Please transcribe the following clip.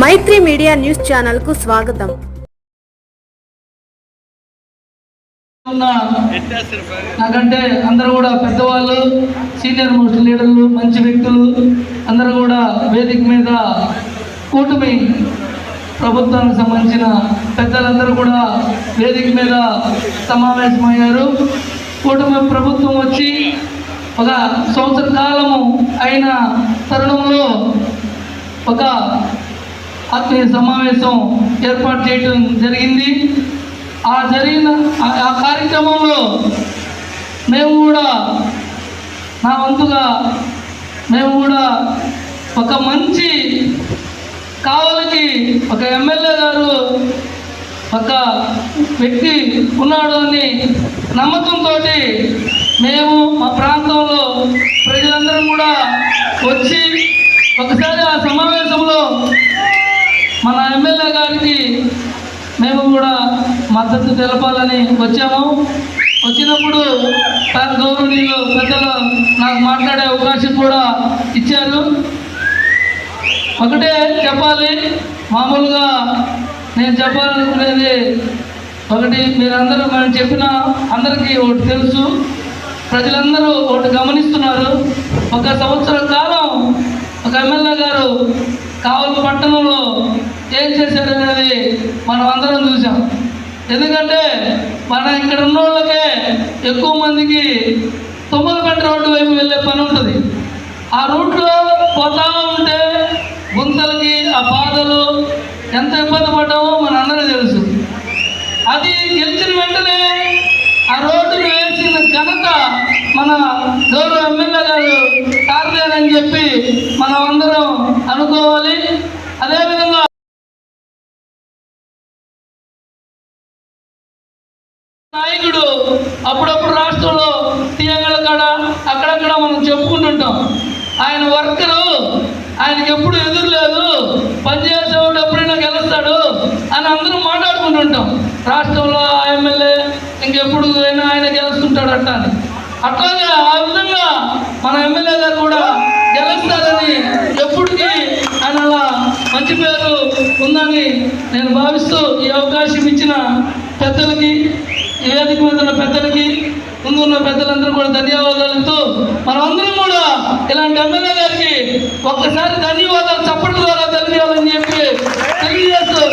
మైత్రి media news ఛానల్కు స్వాగతం. ఉన్న నాకంటే అందరూ కూడా పెద్దవాళ్ళు సీనియర్ మోస్ట్ లీడర్లు మంచి వ్యక్తులు అందరూ కూడా వేదిక మీద కూటమి ప్రభుత్వానికి సంబంధించిన పెద్దలందరూ కూడా వేదిక మీద సమావేశమయ్యారు. కూటమి ప్రభుత్వం వచ్చి ఒక సంవత్సర కాలము అయిన తరుణంలో ఒక ఆత్మీయ సమావేశం ఏర్పాటు చేయడం జరిగింది. ఆ జరిగిన ఆ- కార్యక్రమంలో మేము కూడా నా వంతుగా మేము కూడా ఒక మంచి కావలికి ఒక ఎమ్మెల్యే గారు ఒక వ్యక్తి ఉన్నాడు అని నమ్మకంతో మేము మా ప్రాంతంలో ప్రజలందరం కూడా వచ్చి ఒకసారి మన ఎమ్మెల్యే గారికి మేము కూడా మద్దతు తెలపాలని వచ్చాము. వచ్చినప్పుడు సార్ గౌరవనీయులు పెద్దలు నాకు మాట్లాడే అవకాశం కూడా ఇచ్చారు. ఒకటే చెప్పాలి మామూలుగా నేను చెప్పాలనుకునేది ఒకటి మీరందరూ మనం చెప్పిన అందరికీ ఒకటి తెలుసు. ప్రజలందరూ ఒకటి గమనిస్తున్నారు. ఒక సంవత్సర కాలం ఒక ఎమ్మెల్యే గారు కావలి పట్టణంలో ఏం చేశారు అనేది మనం అందరం చూసాం ఎందుకంటే మన ఇక్కడ ఉన్న వాళ్ళకే ఎక్కువ మందికి తుమ్మలపేట రోడ్డు వైపు వెళ్ళే పని ఉంటుంది. ఆ రూట్లో పోతా ఉంటే గుంతలకి ఆ బాధలు ఎంత ఇబ్బంది పడ్డామో మన తెలుసు. అది గెలిచిన వెంటనే ఆ రోడ్డును వేసిన ఘనత మన గౌరవ ఎమ్మెల్యే గారు కార్యాలని చెప్పి మనం అందరం అనుకోవాలి. నాయకుడు అప్పుడప్పుడు రాష్ట్రంలో తీయగల కాడ అక్కడక్కడ మనం చెప్పుకుంటుంటాం. ఆయన వర్కరు ఆయనకి ఎప్పుడు ఎదురు లేదు. పనిచేసేవాడు ఎప్పుడైనా గెలుస్తాడు అని అందరం మాట్లాడుకుంటుంటాం. రాష్ట్రంలో ఆ ఎమ్మెల్యే ఇంకెప్పుడు అయినా ఆయన గెలుస్తుంటాడు అట్ట అని. అట్లాగే ఆ విధంగా మన ఎమ్మెల్యే గారు కూడా గెలుస్తారని ఎప్పటికీ ఆయన అలా మంచి పేరు ఉందని నేను భావిస్తూ ఈ అవకాశం ఇచ్చిన పెద్దలకి వేదిక మీద ఉన్న పెద్దలకి ముందు ఉన్న పెద్దలందరూ కూడా ధన్యవాదాలతో మనమందరం కూడా ఇలాంటి ఎమ్మెల్యే గారికి ఒక్కసారి ధన్యవాదాలు చప్పటి ద్వారా తెలియాలని చెప్పి తెలియజేస్తూ